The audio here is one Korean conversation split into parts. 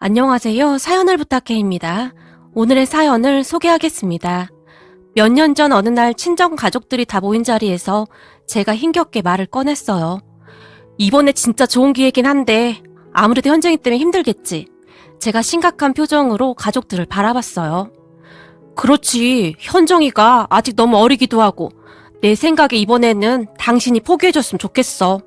안녕하세요. 사연을 부탁해입니다. 오늘의 사연을 소개하겠습니다. 몇 년 전 어느 날 친정 가족들이 다 모인 자리에서 제가 힘겹게 말을 꺼냈어요. 이번에 진짜 좋은 기회긴 한데 아무래도 현정이 때문에 힘들겠지. 제가 심각한 표정으로 가족들을 바라봤어요. 그렇지. 현정이가 아직 너무 어리기도 하고 내 생각에 이번에는 당신이 포기해줬으면 좋겠어.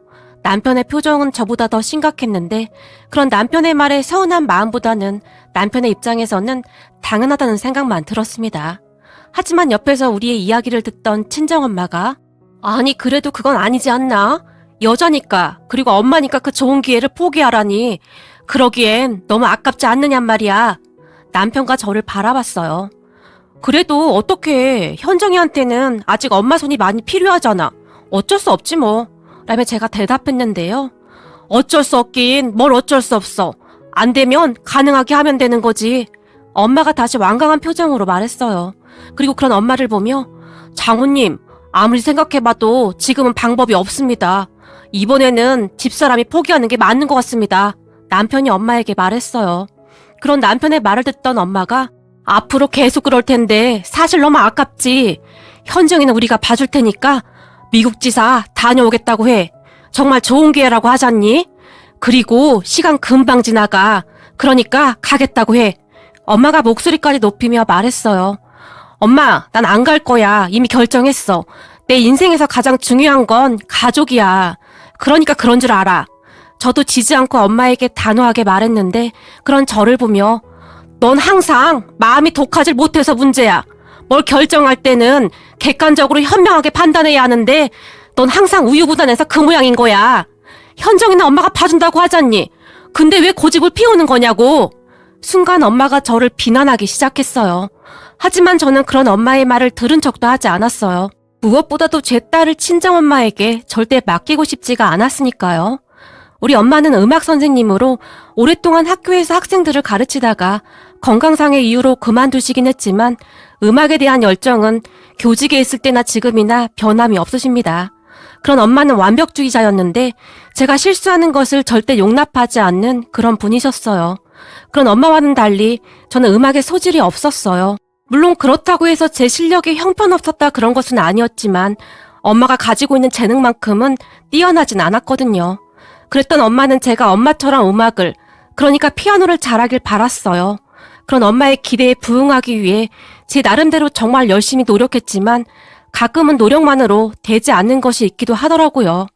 남편의 표정은 저보다 더 심각했는데 그런 남편의 말에 서운한 마음보다는 남편의 입장에서는 당연하다는 생각만 들었습니다. 하지만 옆에서 우리의 이야기를 듣던 친정엄마가 아니 그래도 그건 아니지 않나? 여자니까 그리고 엄마니까 그 좋은 기회를 포기하라니 그러기엔 너무 아깝지 않느냔 말이야. 남편과 저를 바라봤어요. 그래도 어떻게 현정이한테는 아직 엄마 손이 많이 필요하잖아. 어쩔 수 없지 뭐. 라며 제가 대답했는데요. 어쩔 수 없긴 뭘 어쩔 수 없어. 안 되면 가능하게 하면 되는 거지. 엄마가 다시 완강한 표정으로 말했어요. 그리고 그런 엄마를 보며 장모님 아무리 생각해봐도 지금은 방법이 없습니다. 이번에는 집사람이 포기하는 게 맞는 것 같습니다. 남편이 엄마에게 말했어요. 그런 남편의 말을 듣던 엄마가 앞으로 계속 그럴 텐데 사실 너무 아깝지. 현정이는 우리가 봐줄 테니까 미국 지사 다녀오겠다고 해. 정말 좋은 기회라고 하잖니? 그리고 시간 금방 지나가. 그러니까 가겠다고 해. 엄마가 목소리까지 높이며 말했어요. 엄마, 난 안 갈 거야. 이미 결정했어. 내 인생에서 가장 중요한 건 가족이야. 그러니까 그런 줄 알아. 저도 지지 않고 엄마에게 단호하게 말했는데 그런 저를 보며 넌 항상 마음이 독하질 못해서 문제야. 뭘 결정할 때는 객관적으로 현명하게 판단해야 하는데 넌 항상 우유부단해서 그 모양인 거야. 현정이는 엄마가 봐준다고 하잖니. 근데 왜 고집을 피우는 거냐고. 순간 엄마가 저를 비난하기 시작했어요. 하지만 저는 그런 엄마의 말을 들은 척도 하지 않았어요. 무엇보다도 제 딸을 친정엄마에게 절대 맡기고 싶지가 않았으니까요. 우리 엄마는 음악 선생님으로 오랫동안 학교에서 학생들을 가르치다가 건강상의 이유로 그만두시긴 했지만 음악에 대한 열정은 교직에 있을 때나 지금이나 변함이 없으십니다. 그런 엄마는 완벽주의자였는데 제가 실수하는 것을 절대 용납하지 않는 그런 분이셨어요. 그런 엄마와는 달리 저는 음악에 소질이 없었어요. 물론 그렇다고 해서 제 실력이 형편없었다 그런 것은 아니었지만 엄마가 가지고 있는 재능만큼은 뛰어나진 않았거든요. 그랬던 엄마는 제가 엄마처럼 음악을, 그러니까 피아노를 잘하길 바랐어요. 그런 엄마의 기대에 부응하기 위해 제 나름대로 정말 열심히 노력했지만 가끔은 노력만으로 되지 않는 것이 있기도 하더라고요.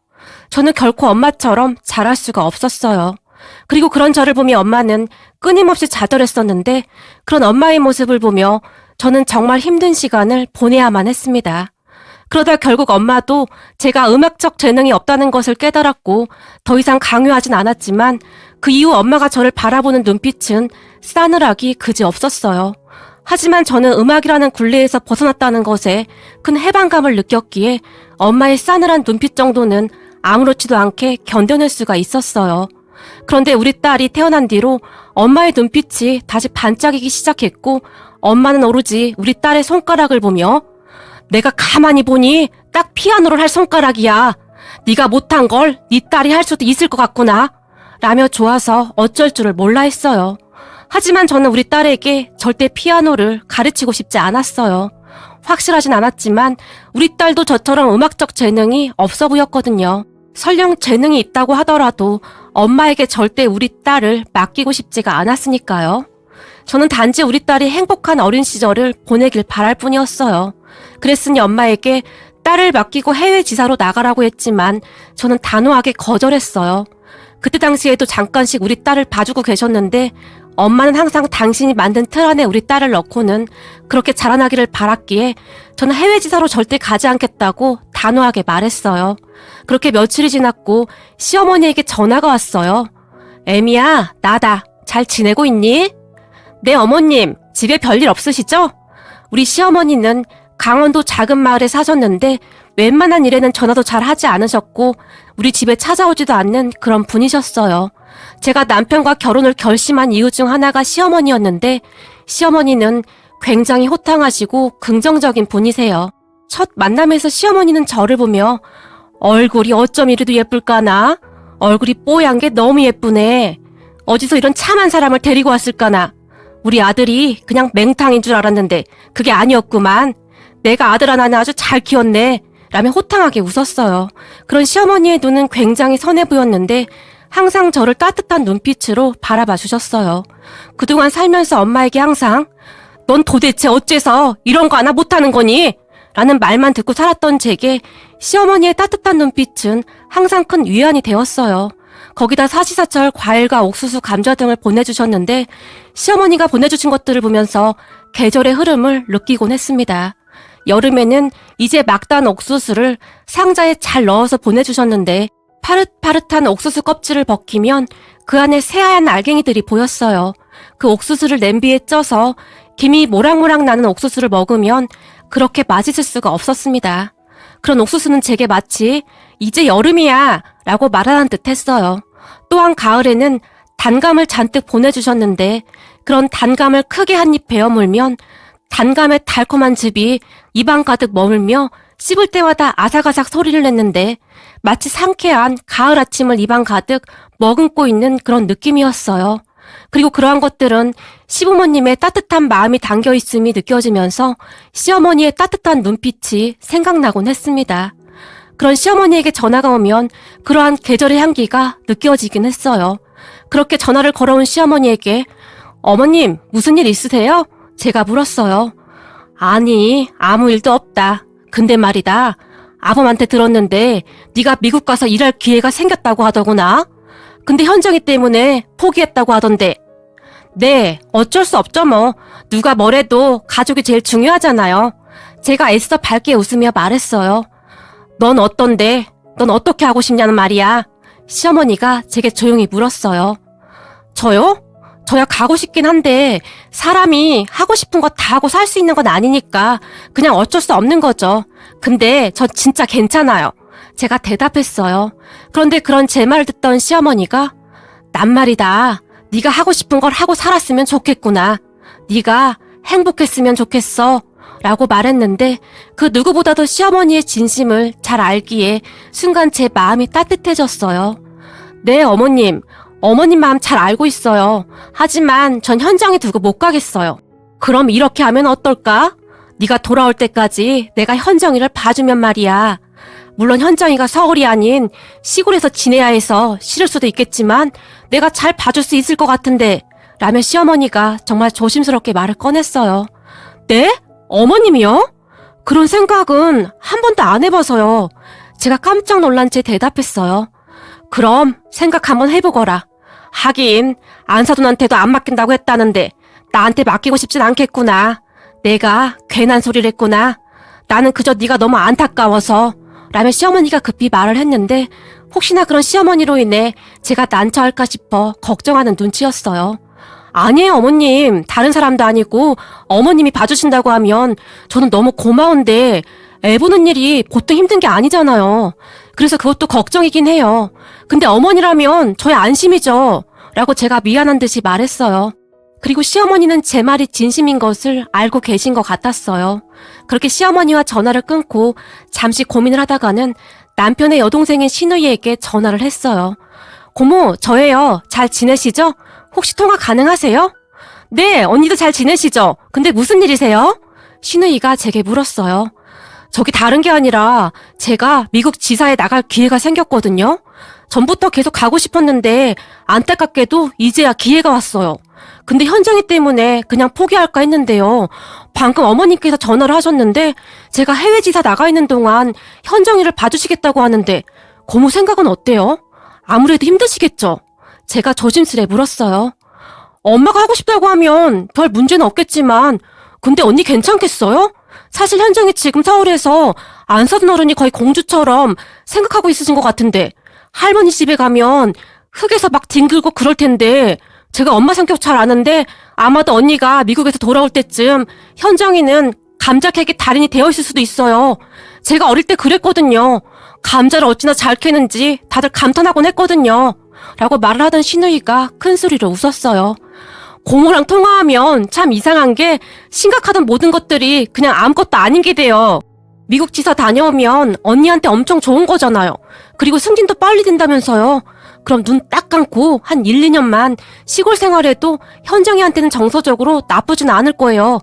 저는 결코 엄마처럼 잘할 수가 없었어요. 그리고 그런 저를 보며 엄마는 끊임없이 좌절했었는데 그런 엄마의 모습을 보며 저는 정말 힘든 시간을 보내야만 했습니다. 그러다 결국 엄마도 제가 음악적 재능이 없다는 것을 깨달았고 더 이상 강요하진 않았지만 그 이후 엄마가 저를 바라보는 눈빛은 싸늘하기 그지 없었어요. 하지만 저는 음악이라는 굴레에서 벗어났다는 것에 큰 해방감을 느꼈기에 엄마의 싸늘한 눈빛 정도는 아무렇지도 않게 견뎌낼 수가 있었어요. 그런데 우리 딸이 태어난 뒤로 엄마의 눈빛이 다시 반짝이기 시작했고 엄마는 오로지 우리 딸의 손가락을 보며 내가 가만히 보니 딱 피아노를 할 손가락이야. 네가 못한 걸 네 딸이 할 수도 있을 것 같구나. 라며 좋아서 어쩔 줄을 몰라 했어요. 하지만 저는 우리 딸에게 절대 피아노를 가르치고 싶지 않았어요. 확실하진 않았지만 우리 딸도 저처럼 음악적 재능이 없어 보였거든요. 설령 재능이 있다고 하더라도 엄마에게 절대 우리 딸을 맡기고 싶지가 않았으니까요. 저는 단지 우리 딸이 행복한 어린 시절을 보내길 바랄 뿐이었어요. 그랬으니 엄마에게 딸을 맡기고 해외 지사로 나가라고 했지만 저는 단호하게 거절했어요. 그때 당시에도 잠깐씩 우리 딸을 봐주고 계셨는데 엄마는 항상 당신이 만든 틀 안에 우리 딸을 넣고는 그렇게 자라나기를 바랐기에 저는 해외 지사로 절대 가지 않겠다고 단호하게 말했어요. 그렇게 며칠이 지났고 시어머니에게 전화가 왔어요. 애미야, 나다. 잘 지내고 있니? 네, 어머님. 집에 별일 없으시죠? 우리 시어머니는 강원도 작은 마을에 사셨는데 웬만한 일에는 전화도 잘 하지 않으셨고 우리 집에 찾아오지도 않는 그런 분이셨어요. 제가 남편과 결혼을 결심한 이유 중 하나가 시어머니였는데 시어머니는 굉장히 호탕하시고 긍정적인 분이세요. 첫 만남에서 시어머니는 저를 보며 얼굴이 어쩜 이리도 예쁠까나? 얼굴이 뽀얀 게 너무 예쁘네. 어디서 이런 참한 사람을 데리고 왔을까나. 우리 아들이 그냥 맹탕인 줄 알았는데 그게 아니었구만. 내가 아들 하나는 아주 잘 키웠네. 라며 호탕하게 웃었어요. 그런 시어머니의 눈은 굉장히 선해 보였는데 항상 저를 따뜻한 눈빛으로 바라봐 주셨어요. 그동안 살면서 엄마에게 항상 넌 도대체 어째서 이런 거 하나 못하는 거니? 라는 말만 듣고 살았던 제게 시어머니의 따뜻한 눈빛은 항상 큰 위안이 되었어요. 거기다 사시사철 과일과 옥수수, 감자 등을 보내주셨는데 시어머니가 보내주신 것들을 보면서 계절의 흐름을 느끼곤 했습니다. 여름에는 이제 막 단 옥수수를 상자에 잘 넣어서 보내주셨는데 파릇파릇한 옥수수 껍질을 벗기면 그 안에 새하얀 알갱이들이 보였어요. 그 옥수수를 냄비에 쪄서 김이 모락모락 나는 옥수수를 먹으면 그렇게 맛있을 수가 없었습니다. 그런 옥수수는 제게 마치 이제 여름이야 라고 말하는 듯 했어요. 또한 가을에는 단감을 잔뜩 보내주셨는데 그런 단감을 크게 한 입 베어 물면 단감의 달콤한 즙이 입안 가득 머물며 씹을 때마다 아삭아삭 소리를 냈는데 마치 상쾌한 가을 아침을 입안 가득 머금고 있는 그런 느낌이었어요. 그리고 그러한 것들은 시부모님의 따뜻한 마음이 담겨 있음이 느껴지면서 시어머니의 따뜻한 눈빛이 생각나곤 했습니다. 그런 시어머니에게 전화가 오면 그러한 계절의 향기가 느껴지긴 했어요. 그렇게 전화를 걸어온 시어머니에게 어머님 무슨 일 있으세요? 제가 물었어요. 아니 아무 일도 없다. 근데 말이다. 아범한테 들었는데 네가 미국 가서 일할 기회가 생겼다고 하더구나. 근데 현정이 때문에 포기했다고 하던데. 네, 어쩔 수 없죠 뭐. 누가 뭐래도 가족이 제일 중요하잖아요. 제가 애써 밝게 웃으며 말했어요. 넌 어떤데? 넌 어떻게 하고 싶냐는 말이야. 시어머니가 제게 조용히 물었어요. 저요? 저야 가고 싶긴 한데 사람이 하고 싶은 거 다 하고 살 수 있는 건 아니니까 그냥 어쩔 수 없는 거죠. 근데 저 진짜 괜찮아요. 제가 대답했어요. 그런데 그런 제 말을 듣던 시어머니가 난 말이다. 네가 하고 싶은 걸 하고 살았으면 좋겠구나. 네가 행복했으면 좋겠어. 라고 말했는데 그 누구보다도 시어머니의 진심을 잘 알기에 순간 제 마음이 따뜻해졌어요. 네, 어머님. 어머님 마음 잘 알고 있어요. 하지만 전 현장에 두고 못 가겠어요. 그럼 이렇게 하면 어떨까? 네가 돌아올 때까지 내가 현정이를 봐주면 말이야. 물론 현정이가 서울이 아닌 시골에서 지내야 해서 싫을 수도 있겠지만 내가 잘 봐줄 수 있을 것 같은데 라며 시어머니가 정말 조심스럽게 말을 꺼냈어요. 네? 어머님이요? 그런 생각은 한 번도 안 해봐서요. 제가 깜짝 놀란 채 대답했어요. 그럼 생각 한번 해보거라. 하긴 안사돈한테도 안 맡긴다고 했다는데 나한테 맡기고 싶진 않겠구나. 내가 괜한 소리를 했구나. 나는 그저 네가 너무 안타까워서 라며 시어머니가 급히 말을 했는데 혹시나 그런 시어머니로 인해 제가 난처할까 싶어 걱정하는 눈치였어요. 아니에요, 어머님. 다른 사람도 아니고 어머님이 봐주신다고 하면 저는 너무 고마운데 애 보는 일이 보통 힘든 게 아니잖아요. 그래서 그것도 걱정이긴 해요. 근데 어머니라면 저의 안심이죠. 라고 제가 미안한 듯이 말했어요. 그리고 시어머니는 제 말이 진심인 것을 알고 계신 것 같았어요. 그렇게 시어머니와 전화를 끊고 잠시 고민을 하다가는 남편의 여동생인 신우이에게 전화를 했어요. 고모, 저예요. 잘 지내시죠? 혹시 통화 가능하세요? 네, 언니도 잘 지내시죠? 근데 무슨 일이세요? 신우이가 제게 물었어요. 저기 다른 게 아니라 제가 미국 지사에 나갈 기회가 생겼거든요. 전부터 계속 가고 싶었는데 안타깝게도 이제야 기회가 왔어요. 근데 현정이 때문에 그냥 포기할까 했는데요. 방금 어머님께서 전화를 하셨는데 제가 해외 지사 나가 있는 동안 현정이를 봐주시겠다고 하는데 고모 생각은 어때요? 아무래도 힘드시겠죠? 제가 조심스레 물었어요. 엄마가 하고 싶다고 하면 별 문제는 없겠지만 근데 언니 괜찮겠어요? 사실 현정이 지금 서울에서 안 사는 어른이 거의 공주처럼 생각하고 있으신 것 같은데 할머니 집에 가면 흙에서 막 뒹굴고 그럴 텐데 제가 엄마 성격 잘 아는데 아마도 언니가 미국에서 돌아올 때쯤 현정이는 감자 캐기 달인이 되어 있을 수도 있어요. 제가 어릴 때 그랬거든요. 감자를 어찌나 잘 캐는지 다들 감탄하곤 했거든요. 라고 말을 하던 신우이가 큰 소리로 웃었어요. 고모랑 통화하면 참 이상한 게 심각하던 모든 것들이 그냥 아무것도 아닌 게 돼요. 미국 지사 다녀오면 언니한테 엄청 좋은 거잖아요. 그리고 승진도 빨리 된다면서요. 그럼 눈 딱 감고 한 1, 2년만 시골 생활해도 현정이한테는 정서적으로 나쁘진 않을 거예요.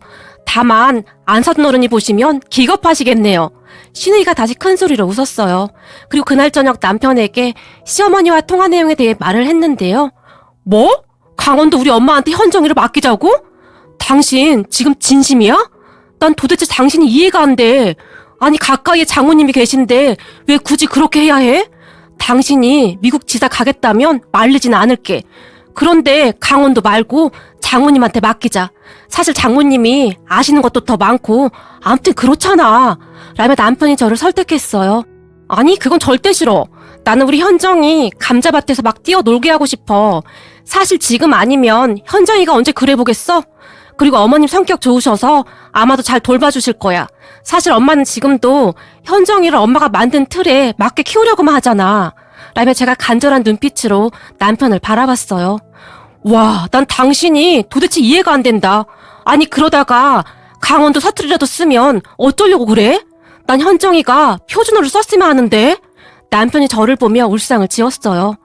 다만 안 사둔 어른이 보시면 기겁하시겠네요. 신우이가 다시 큰 소리로 웃었어요. 그리고 그날 저녁 남편에게 시어머니와 통화 내용에 대해 말을 했는데요. 뭐? 강원도 우리 엄마한테 현정이를 맡기자고? 당신 지금 진심이야? 난 도대체 당신이 이해가 안 돼. 아니 가까이에 장모님이 계신데 왜 굳이 그렇게 해야 해? 당신이 미국 지사 가겠다면 말리진 않을게. 그런데 강원도 말고 장모님한테 맡기자. 사실 장모님이 아시는 것도 더 많고 아무튼 그렇잖아. 라며 남편이 저를 설득했어요. 아니 그건 절대 싫어. 나는 우리 현정이 감자밭에서 막 뛰어놀게 하고 싶어. 사실 지금 아니면 현정이가 언제 그래 보겠어? 그리고 어머님 성격 좋으셔서 아마도 잘 돌봐주실 거야. 사실 엄마는 지금도 현정이를 엄마가 만든 틀에 맞게 키우려고만 하잖아. 라며 제가 간절한 눈빛으로 남편을 바라봤어요. 와, 난 당신이 도대체 이해가 안 된다. 아니, 그러다가 강원도 사투리라도 쓰면 어쩌려고 그래? 난 현정이가 표준어를 썼으면 하는데. 남편이 저를 보며 울상을 지었어요.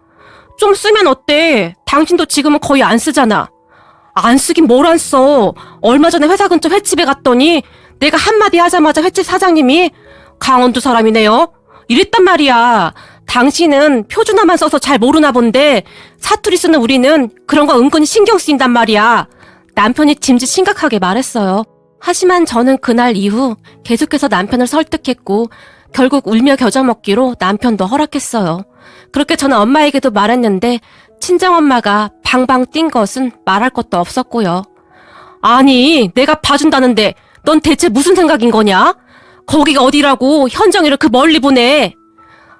좀 쓰면 어때? 당신도 지금은 거의 안 쓰잖아. 안 쓰긴 뭘 안 써. 얼마 전에 회사 근처 횟집에 갔더니 내가 한마디 하자마자 횟집 사장님이 강원도 사람이네요. 이랬단 말이야. 당신은 표준어만 써서 잘 모르나 본데 사투리 쓰는 우리는 그런 거 은근히 신경 쓰인단 말이야. 남편이 짐짓 심각하게 말했어요. 하지만 저는 그날 이후 계속해서 남편을 설득했고 결국 울며 겨자 먹기로 남편도 허락했어요. 그렇게 저는 엄마에게도 말했는데 친정엄마가 방방 뛴 것은 말할 것도 없었고요. 아니, 내가 봐준다는데 넌 대체 무슨 생각인 거냐? 거기가 어디라고 현정이를 그 멀리 보내.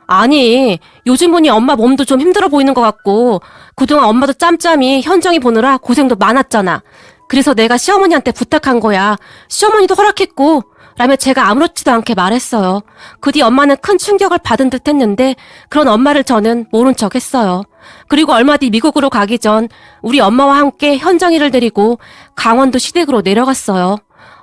아니, 요즘 보니 엄마 몸도 좀 힘들어 보이는 것 같고, 그동안 엄마도 짬짬이 현정이 보느라 고생도 많았잖아. 그래서 내가 시어머니한테 부탁한 거야. 시어머니도 허락했고, 라며 제가 아무렇지도 않게 말했어요. 그 뒤 엄마는 큰 충격을 받은 듯 했는데, 그런 엄마를 저는 모른 척 했어요. 그리고 얼마 뒤 미국으로 가기 전, 우리 엄마와 함께 현정이를 데리고 강원도 시댁으로 내려갔어요.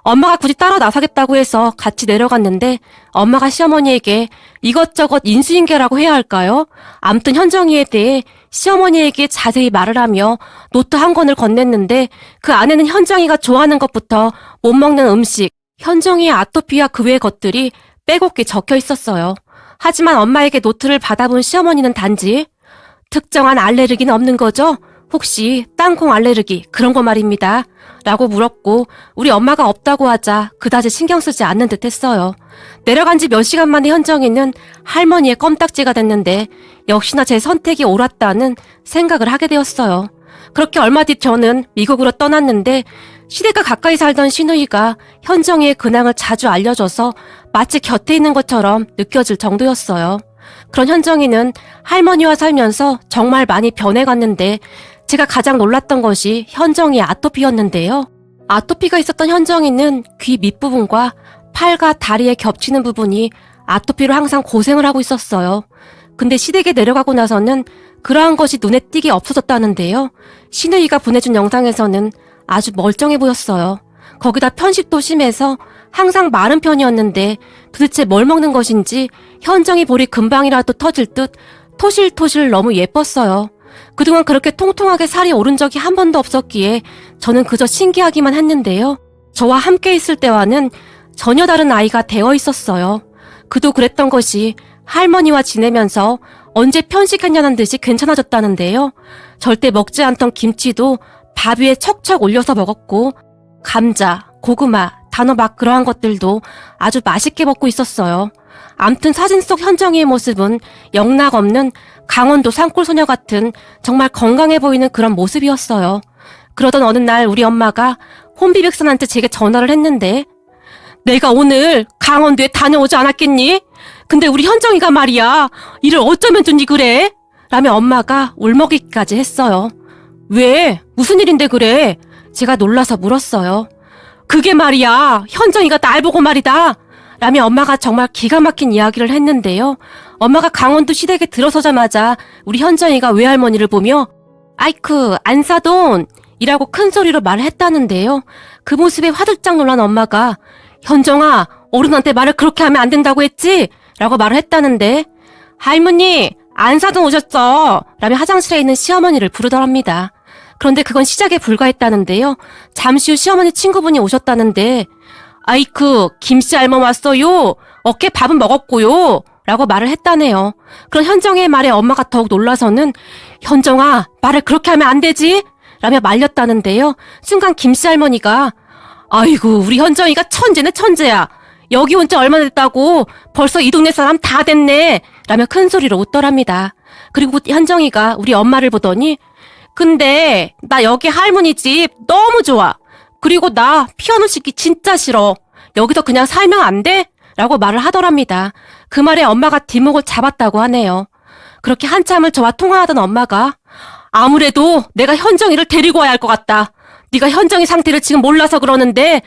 엄마가 굳이 따라 나서겠다고 해서 같이 내려갔는데 엄마가 시어머니에게 이것저것 인수인계라고 해야 할까요? 암튼 현정이에 대해 시어머니에게 자세히 말을 하며 노트 한 권을 건넸는데 그 안에는 현정이가 좋아하는 것부터 못 먹는 음식, 현정이의 아토피와 그 외의 것들이 빼곡히 적혀 있었어요. 하지만 엄마에게 노트를 받아본 시어머니는 단지 특정한 알레르기는 없는 거죠? 혹시 땅콩 알레르기 그런 거 말입니다. 라고 물었고 우리 엄마가 없다고 하자 그다지 신경 쓰지 않는 듯 했어요. 내려간 지 몇 시간 만에 현정이는 할머니의 껌딱지가 됐는데 역시나 제 선택이 옳았다는 생각을 하게 되었어요. 그렇게 얼마 뒤 저는 미국으로 떠났는데 시댁과 가까이 살던 신우이가 현정이의 근황을 자주 알려줘서 마치 곁에 있는 것처럼 느껴질 정도였어요. 그런 현정이는 할머니와 살면서 정말 많이 변해갔는데 제가 가장 놀랐던 것이 현정이의 아토피였는데요. 아토피가 있었던 현정이는 귀 밑부분과 팔과 다리에 겹치는 부분이 아토피로 항상 고생을 하고 있었어요. 근데 시댁에 내려가고 나서는 그러한 것이 눈에 띄게 없어졌다는데요. 신우이가 보내준 영상에서는 아주 멀쩡해 보였어요. 거기다 편식도 심해서 항상 마른 편이었는데 도대체 뭘 먹는 것인지 현정이 볼이 금방이라도 터질 듯 토실토실 너무 예뻤어요. 그동안 그렇게 통통하게 살이 오른 적이 한 번도 없었기에 저는 그저 신기하기만 했는데요. 저와 함께 있을 때와는 전혀 다른 아이가 되어 있었어요. 그도 그랬던 것이 할머니와 지내면서 언제 편식했냐는 듯이 괜찮아졌다는데요. 절대 먹지 않던 김치도 밥 위에 척척 올려서 먹었고, 감자, 고구마, 단호 막 그러한 것들도 아주 맛있게 먹고 있었어요. 암튼 사진 속 현정이의 모습은 영락 없는 강원도 산골 소녀 같은 정말 건강해 보이는 그런 모습이었어요. 그러던 어느 날 우리 엄마가 혼비백산한테 제게 전화를 했는데 내가 오늘 강원도에 다녀오지 않았겠니? 근데 우리 현정이가 말이야 이를 어쩌면 좋니 그래? 라며 엄마가 울먹이기까지 했어요. 왜? 무슨 일인데 그래? 제가 놀라서 물었어요. 그게 말이야 현정이가 날 보고 말이다 라며 엄마가 정말 기가 막힌 이야기를 했는데요. 엄마가 강원도 시댁에 들어서자마자 우리 현정이가 외할머니를 보며 아이쿠 안사돈 이라고 큰 소리로 말을 했다는데요. 그 모습에 화들짝 놀란 엄마가 현정아 어른한테 말을 그렇게 하면 안 된다고 했지? 라고 말을 했다는데 할머니 안 사돈 오셨어! 라며 화장실에 있는 시어머니를 부르더랍니다. 그런데 그건 시작에 불과했다는데요. 잠시 후 시어머니 친구분이 오셨다는데, 아이쿠, 김씨 알몸 왔어요! 어깨 밥은 먹었고요! 라고 말을 했다네요. 그런 현정의 말에 엄마가 더욱 놀라서는, 현정아, 말을 그렇게 하면 안 되지! 라며 말렸다는데요. 순간 김씨 할머니가, 아이고, 우리 현정이가 천재네, 천재야! 여기 온 지 얼마 됐다고 벌써 이 동네 사람 다 됐네 라며 큰 소리로 웃더랍니다. 그리고 현정이가 우리 엄마를 보더니 근데 나 여기 할머니 집 너무 좋아. 그리고 나 피아노 치기 진짜 싫어. 여기서 그냥 살면 안 돼? 라고 말을 하더랍니다. 그 말에 엄마가 뒷목을 잡았다고 하네요. 그렇게 한참을 저와 통화하던 엄마가 아무래도 내가 현정이를 데리고 와야 할 것 같다. 네가 현정이 상태를 지금 몰라서 그러는데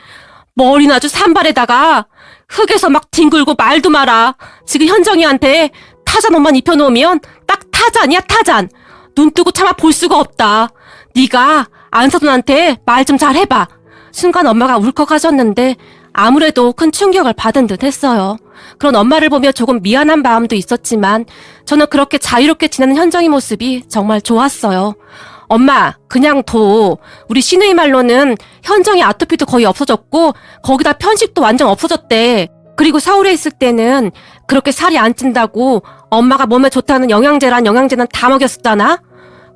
머리는 아주 산발에다가 흙에서 막 뒹굴고 말도 마라. 지금 현정이한테 타잔 옷만 입혀놓으면 딱 타잔이야 타잔. 눈 뜨고 차마 볼 수가 없다. 네가 안사돈한테 말 좀 잘 해봐. 순간 엄마가 울컥하셨는데 아무래도 큰 충격을 받은 듯 했어요. 그런 엄마를 보며 조금 미안한 마음도 있었지만 저는 그렇게 자유롭게 지내는 현정이 모습이 정말 좋았어요. 엄마, 그냥 둬. 우리 시누이 말로는 현정이 아토피도 거의 없어졌고, 거기다 편식도 완전 없어졌대. 그리고 서울에 있을 때는 그렇게 살이 안 찐다고 엄마가 몸에 좋다는 영양제란 영양제는 다 먹였었잖아?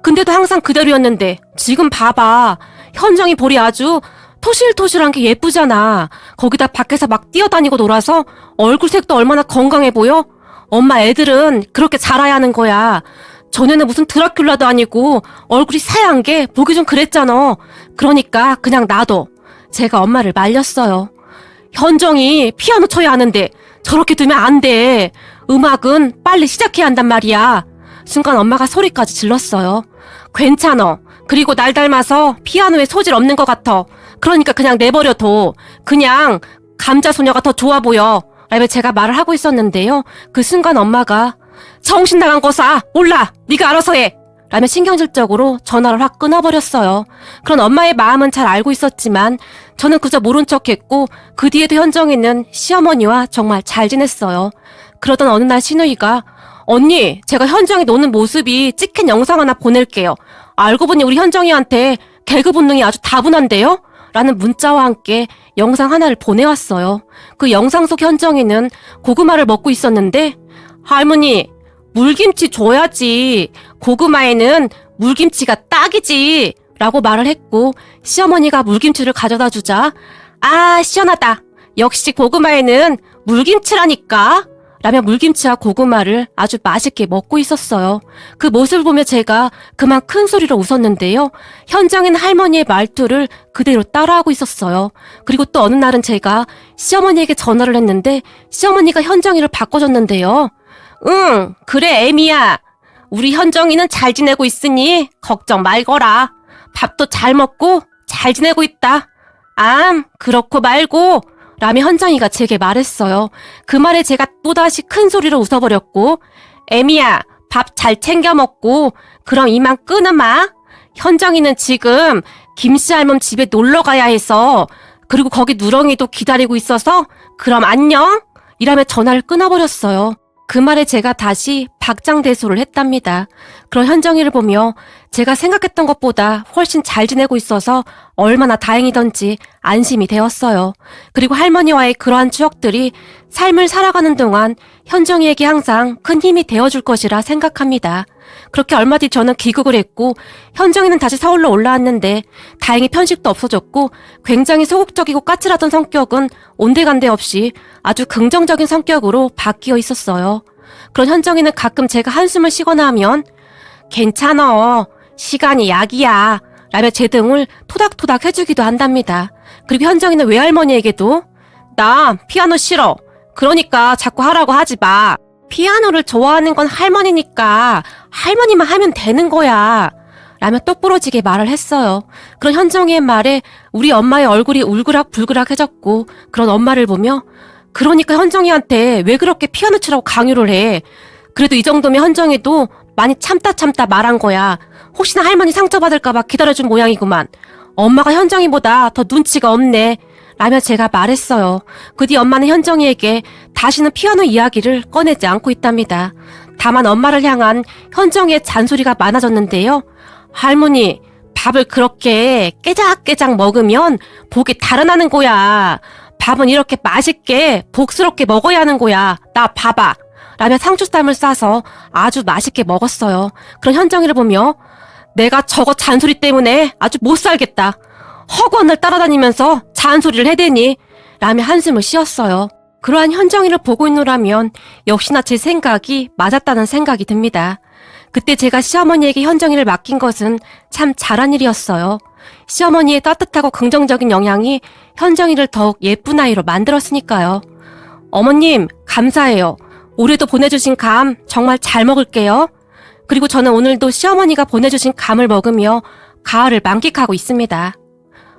근데도 항상 그대로였는데, 지금 봐봐. 현정이 볼이 아주 토실토실한 게 예쁘잖아. 거기다 밖에서 막 뛰어다니고 놀아서 얼굴색도 얼마나 건강해 보여? 엄마 애들은 그렇게 자라야 하는 거야. 전에는 무슨 드라큘라도 아니고 얼굴이 새한 게 보기 좀 그랬잖아. 그러니까 그냥 놔둬. 제가 엄마를 말렸어요. 현정이 피아노 쳐야 하는데 저렇게 두면 안 돼. 음악은 빨리 시작해야 한단 말이야. 순간 엄마가 소리까지 질렀어요. 괜찮어. 그리고 날 닮아서 피아노에 소질 없는 것 같아. 그러니까 그냥 내버려둬. 그냥 감자 소녀가 더 좋아 보여. 라며 제가 말을 하고 있었는데요. 그 순간 엄마가 정신 나간 거사 몰라 네가 알아서 해 라며 신경질적으로 전화를 확 끊어버렸어요. 그런 엄마의 마음은 잘 알고 있었지만 저는 그저 모른 척했고 그 뒤에도 현정이는 시어머니와 정말 잘 지냈어요. 그러던 어느 날 신우이가 언니 제가 현정이 노는 모습이 찍힌 영상 하나 보낼게요. 알고 보니 우리 현정이한테 개그 본능이 아주 다분한데요? 라는 문자와 함께 영상 하나를 보내왔어요. 그 영상 속 현정이는 고구마를 먹고 있었는데 할머니 물김치 줘야지. 고구마에는 물김치가 딱이지. 라고 말을 했고, 시어머니가 물김치를 가져다 주자, 아, 시원하다. 역시 고구마에는 물김치라니까. 라며 물김치와 고구마를 아주 맛있게 먹고 있었어요. 그 모습을 보며 제가 그만 큰 소리로 웃었는데요. 현장인 할머니의 말투를 그대로 따라하고 있었어요. 그리고 또 어느 날은 제가 시어머니에게 전화를 했는데 시어머니가 현정이를 바꿔줬는데요. 응, 그래, 애미야. 우리 현정이는 잘 지내고 있으니 걱정 말거라. 밥도 잘 먹고 잘 지내고 있다. 암, 그렇고 말고. 라며 현정이가 제게 말했어요. 그 말에 제가 또다시 큰 소리로 웃어버렸고, 애미야, 밥 잘 챙겨 먹고, 그럼 이만 끊으마. 현정이는 지금 김씨 할멈 집에 놀러 가야 해서, 그리고 거기 누렁이도 기다리고 있어서, 그럼 안녕? 이라며 전화를 끊어버렸어요. 그 말에 제가 다시 박장대소를 했답니다. 그런 현정이를 보며 제가 생각했던 것보다 훨씬 잘 지내고 있어서 얼마나 다행이던지 안심이 되었어요. 그리고 할머니와의 그러한 추억들이 삶을 살아가는 동안 현정이에게 항상 큰 힘이 되어줄 것이라 생각합니다. 그렇게 얼마 뒤 저는 귀국을 했고 현정이는 다시 서울로 올라왔는데 다행히 편식도 없어졌고 굉장히 소극적이고 까칠하던 성격은 온데간데 없이 아주 긍정적인 성격으로 바뀌어 있었어요. 그런 현정이는 가끔 제가 한숨을 쉬거나 하면 괜찮어. 시간이 약이야. 라며 제 등을 토닥토닥 해주기도 한답니다. 그리고 현정이는 외할머니에게도 나 피아노 싫어. 그러니까 자꾸 하라고 하지 마. 피아노를 좋아하는 건 할머니니까 할머니만 하면 되는 거야. 라며 똑부러지게 말을 했어요. 그런 현정이의 말에 우리 엄마의 얼굴이 울그락불그락해졌고 그런 엄마를 보며 그러니까 현정이한테 왜 그렇게 피아노 치라고 강요를 해. 그래도 이 정도면 현정이도 많이 참다 참다 말한 거야. 혹시나 할머니 상처받을까봐 기다려준 모양이구만. 엄마가 현정이보다 더 눈치가 없네. 라며 제가 말했어요. 그 뒤 엄마는 현정이에게 다시는 피아노 이야기를 꺼내지 않고 있답니다. 다만 엄마를 향한 현정의 잔소리가 많아졌는데요. 할머니, 밥을 그렇게 깨작깨작 먹으면 복이 달아나는 거야. 밥은 이렇게 맛있게 복스럽게 먹어야 하는 거야. 나 봐봐. 라며 상추쌈을 싸서 아주 맛있게 먹었어요. 그런 현정이를 보며 내가 저거 잔소리 때문에 아주 못 살겠다. 허구한날 따라다니면서 잔소리를 해대니 라며 한숨을 쉬었어요. 그러한 현정이를 보고 있노라면 역시나 제 생각이 맞았다는 생각이 듭니다. 그때 제가 시어머니에게 현정이를 맡긴 것은 참 잘한 일이었어요. 시어머니의 따뜻하고 긍정적인 영향이 현정이를 더욱 예쁜 아이로 만들었으니까요. 어머님, 감사해요. 올해도 보내주신 감 정말 잘 먹을게요. 그리고 저는 오늘도 시어머니가 보내주신 감을 먹으며 가을을 만끽하고 있습니다.